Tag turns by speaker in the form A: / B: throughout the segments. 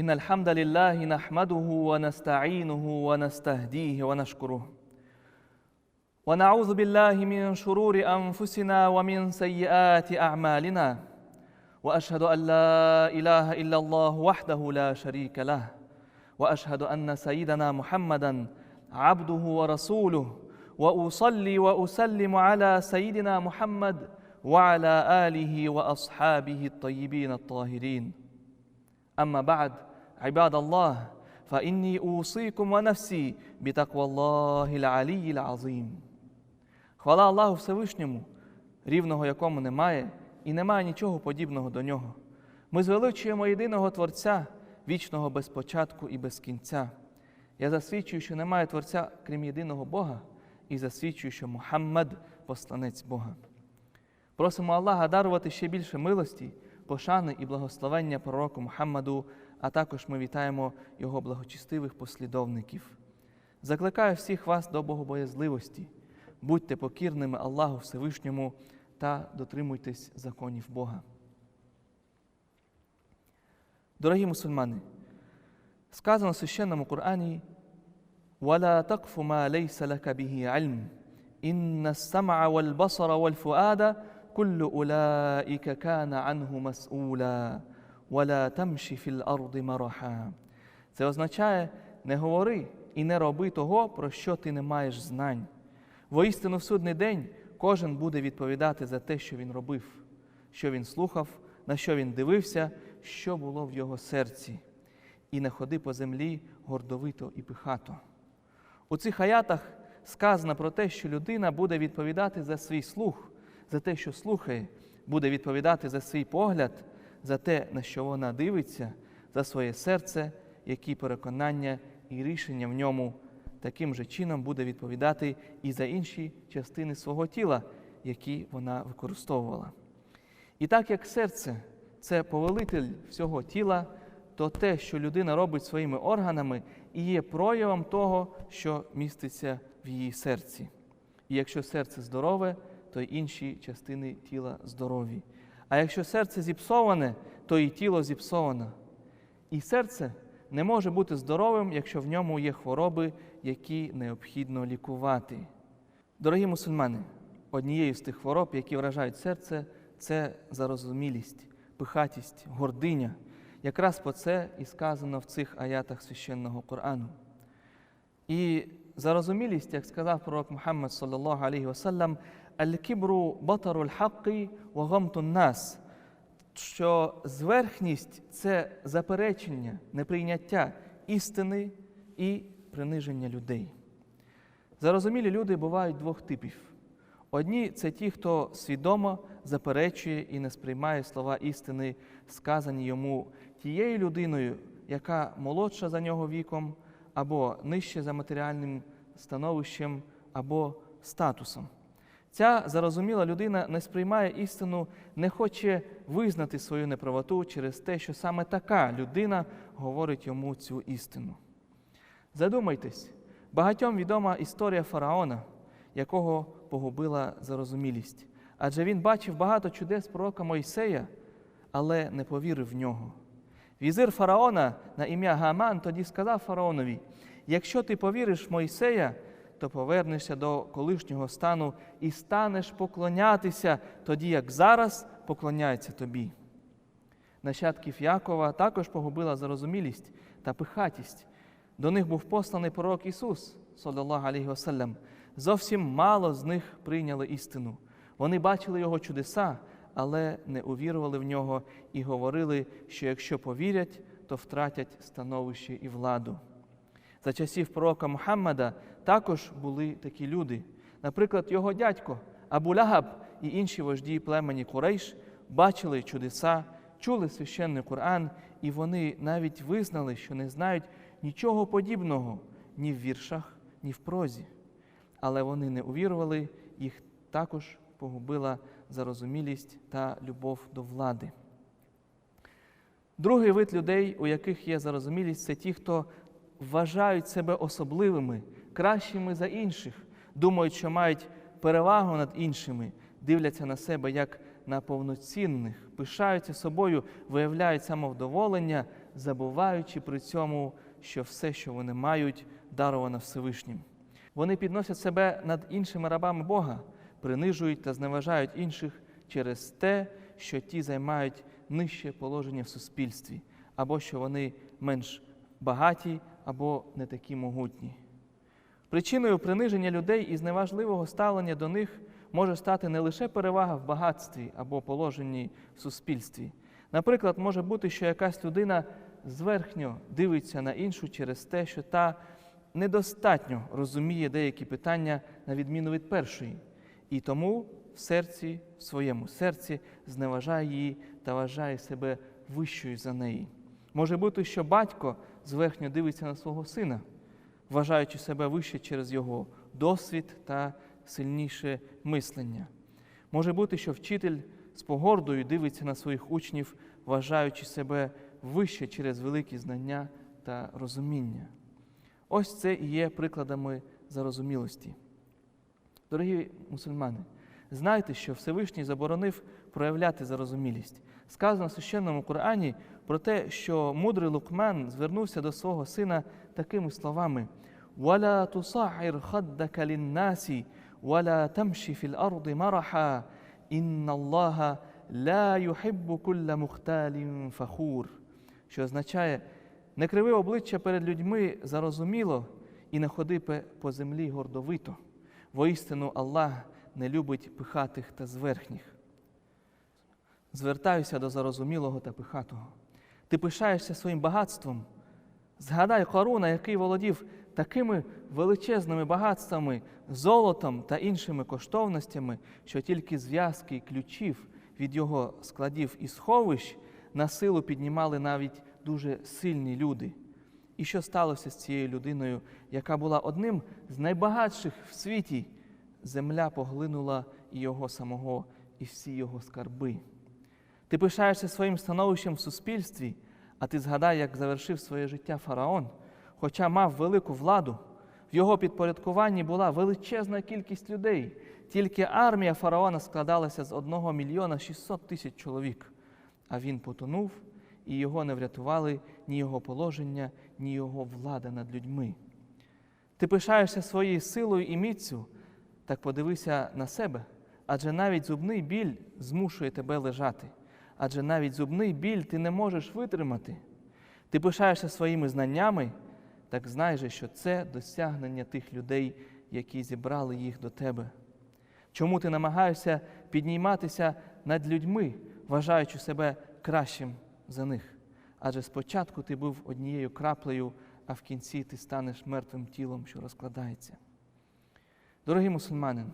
A: إن الحمد لله نحمده ونستعينه ونستهديه ونشكره. ونعوذ بالله من شرور أنفسنا ومن سيئات أعمالنا. وأشهد أن لا إله إلا الله وحده لا شريك له. وأشهد أن سيدنا محمدا عبده ورسوله. وأصلي وأسلم على سيدنا محمد وعلى آله وأصحابه الطيبين الطاهرين. أما بعد عباد الله فإني أوصيكم ونفسي بتقوى الله العلي العظيم Хвала Аллаху Всевишньому, рівного якому немає, і немає нічого подібного до нього. Ми звеличуємо єдиного Творця, вічного без початку і без кінця. Я засвідчую, що немає Творця, крім єдиного Бога, і засвідчую, що Мухаммад посланець Бога. Просимо Аллаха дарувати ще більше милості, пошани і благословення пророку Мухаммаду, а також ми вітаємо його благочестивих послідовників. Закликаю всіх вас до богобоязливості, будьте покірними Аллаху Всевишньому та дотримуйтесь законів Бога. Дорогі мусульмани, сказано в священному Корані ولا تقف ما ليس لك به علم إن السمع والبصر والفؤاد كل أولئك كان عنه مسؤولا «Валя тамші філ арди мараха. Це означає не говори і не роби того, про що ти не маєш знань. Воістину в судний день кожен буде відповідати за те, що він робив, що він слухав, на що він дивився, що було в його серці, і не ходи по землі гордовито і пихато. У цих аятах сказано про те, що людина буде відповідати за свій слух, за те, що слухає, буде відповідати за свій погляд за те, на що вона дивиться, за своє серце, які переконання і рішення в ньому таким же чином буде відповідати і за інші частини свого тіла, які вона використовувала. І так як серце це повелитель всього тіла, то те, що людина робить своїми органами, і є проявом того, що міститься в її серці. І якщо серце здорове, то й інші частини тіла здорові. А якщо серце зіпсоване, то і тіло зіпсоване. І серце не може бути здоровим, якщо в ньому є хвороби, які необхідно лікувати. Дорогі мусульмани, однією з тих хвороб, які вражають серце, це зарозумілість, пихатість, гординя. Якраз про це і сказано в цих аятах священного Корану. І зарозумілість, як сказав пророк Мухаммад саллаллаху алейхи васалям, аль-кібру батару л-хаққи нас, що зверхність це заперечення, неприйняття істини і приниження людей. Зарозумілі люди бувають двох типів. Одні це ті, хто свідомо заперечує і не сприймає слова істини, сказані йому тією людиною, яка молодша за нього віком, або нижче за матеріальним становищем, або статусом. Ця зарозуміла людина не сприймає істину, не хоче визнати свою неправоту через те, що саме така людина говорить йому цю істину. Задумайтесь, багатьом відома історія фараона, якого погубила зарозумілість. Адже він бачив багато чудес пророка Мойсея, але не повірив в нього. Візир фараона на ім'я Гаман тоді сказав фараонові: якщо ти повіриш в Мойсея, то повернешся до колишнього стану і станеш поклонятися тоді, як зараз поклоняється тобі. Нащадків Якова також погубила зарозумілість та пихатість. До них був посланий пророк Ісус, вассалям. Зовсім мало з них прийняли істину. Вони бачили Його чудеса, але не увірували в нього і говорили, що якщо повірять, то втратять становище і владу. За часів пророка Мухаммада також були такі люди. Наприклад, його дядько Абу Лягаб і інші вожді племені Курейш бачили чудеса, чули священний Коран, і вони навіть визнали, що не знають нічого подібного ні в віршах, ні в прозі. Але вони не увірували, їх також погубила зарозумілість та любов до влади. Другий вид людей, у яких є зарозумілість, це ті, хто вважають себе особливими, кращими за інших, думають, що мають перевагу над іншими, дивляться на себе як на повноцінних, пишаються собою, виявляють самовдоволення, забуваючи при цьому, що все, що вони мають, даровано Всевишнім. Вони підносять себе над іншими рабами Бога, принижують та зневажають інших через те, що ті займають нижче положення в суспільстві, або що вони менш багаті, або не такі могутні. Причиною приниження людей і зневажливого ставлення до них може стати не лише перевага в багатстві або положенні в суспільстві. Наприклад, може бути, що якась людина зверхньо дивиться на іншу через те, що та недостатньо розуміє деякі питання на відміну від першої, і тому в серці, в своєму серці зневажає її та вважає себе вищою за неї. Може бути, що батько зверхньо дивиться на свого сина, вважаючи себе вище через його досвід та сильніше мислення. Може бути, що вчитель з погордою дивиться на своїх учнів, вважаючи себе вище через великі знання та розуміння. Ось це і є прикладами зарозумілості. Дорогі мусульмани, знайте, що Всевишній заборонив проявляти зарозумілість. Сказано в священному Корані про те, що мудрий Лукман звернувся до свого сина такими словами: «Валя тусахір хаддака ліннасі, валя тамші філ арди мараха, інна Аллаха ла юхиббу кулля мухталін фахур», що означає не криви обличчя перед людьми зарозуміло і не ходи по землі гордовито. Воістину Аллах не любить пихатих та зверхніх. Звертаюся до зарозумілого та пихатого. Ти пишаєшся своїм багатством. Згадай Харуна, який володів такими величезними багатствами, золотом та іншими коштовностями, що тільки зв'язки ключів від його складів і сховищ на силу піднімали навіть дуже сильні люди. І що сталося з цією людиною, яка була одним з найбагатших в світі? Земля поглинула і його самого, і всі його скарби. Ти пишаєшся своїм становищем в суспільстві, а ти згадай, як завершив своє життя фараон, хоча мав велику владу. В його підпорядкуванні була величезна кількість людей. Тільки армія фараона складалася з 1 мільйона 600 тисяч чоловік. А він потонув, і його не врятували ні його положення, ні його влада над людьми. Ти пишаєшся своєю силою і міцю, так подивися на себе, адже навіть зубний біль змушує тебе лежати, адже навіть зубний біль ти не можеш витримати. Ти пишаєшся своїми знаннями, так знай же, що це досягнення тих людей, які зібрали їх до тебе. Чому ти намагаєшся підніматися над людьми, вважаючи себе кращим за них? Адже спочатку ти був однією краплею, а в кінці ти станеш мертвим тілом, що розкладається. Дорогі мусульмани,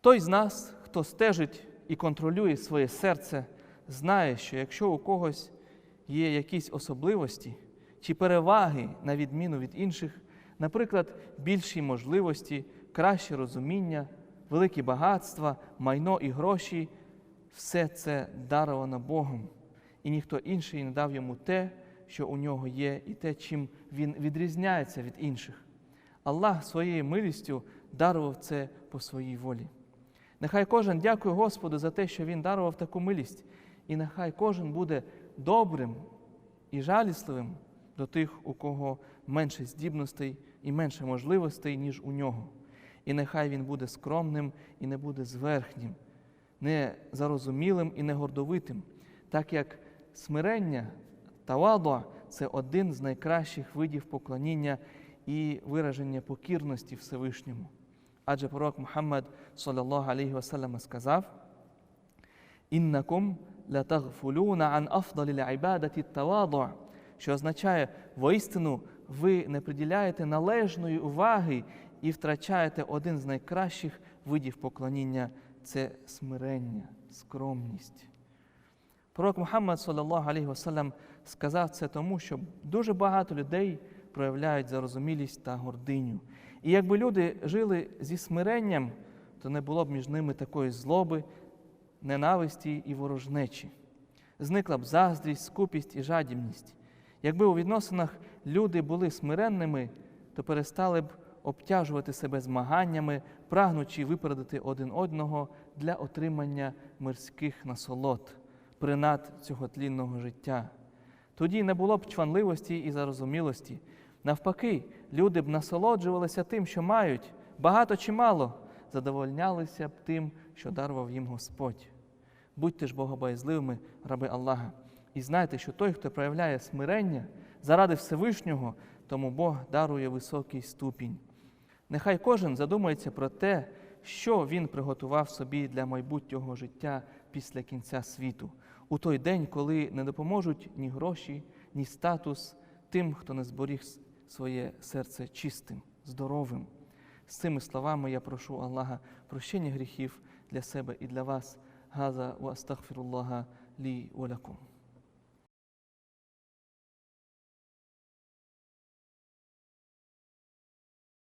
A: той з нас, хто стежить і контролює своє серце, знає, що якщо у когось є якісь особливості чи переваги на відміну від інших, наприклад, більші можливості, краще розуміння, великі багатства, майно і гроші, все це даровано Богом, і ніхто інший не дав йому те, що у нього є, і те, чим він відрізняється від інших. Аллах своєю милістю дарував це по своїй волі. Нехай кожен дякує Господу за те, що Він дарував таку милість, і нехай кожен буде добрим і жалісливим до тих, у кого менше здібностей і менше можливостей, ніж у нього. І нехай він буде скромним і не буде зверхнім, не зарозумілим і не гордовитим, так як смирення тавадо – це один з найкращих видів поклоніння і вираження покірності Всевишньому. Адже пророк Мухаммад саллаллаху алейхи вассалям сказав: «Іннакум латагфулуна ан афдаліл ібадати таваду», що означає, воістину ви не приділяєте належної уваги і втрачаєте один з найкращих видів поклоніння це смирення, скромність. Пророк Мухаммад саллаллаху алейхи вассалям сказав це тому, що дуже багато людей проявляють зарозумілість та гординю. І якби люди жили зі смиренням, то не було б між ними такої злоби, ненависті і ворожнечі. Зникла б заздрість, скупість і жадібність. Якби у відносинах люди були смиренними, то перестали б обтяжувати себе змаганнями, прагнучи випередити один одного для отримання мирських насолод, принад цього тлінного життя. Тоді не було б чванливості і зарозумілості. Навпаки, люди б насолоджувалися тим, що мають, багато чи мало, задовольнялися б тим, що дарував їм Господь. Будьте ж богобоязливими, раби Аллаха, і знайте, що той, хто проявляє смирення заради Всевишнього, тому Бог дарує високий ступінь. Нехай кожен задумається про те, що він приготував собі для майбутнього життя після кінця світу, у той день, коли не допоможуть ні гроші, ні статус тим, хто не зберіг своє серце чистим, здоровим. З цими словами я прошу Аллаха прощення гріхів для себе і для вас. Газа ва астахфіруллаха лі лакум.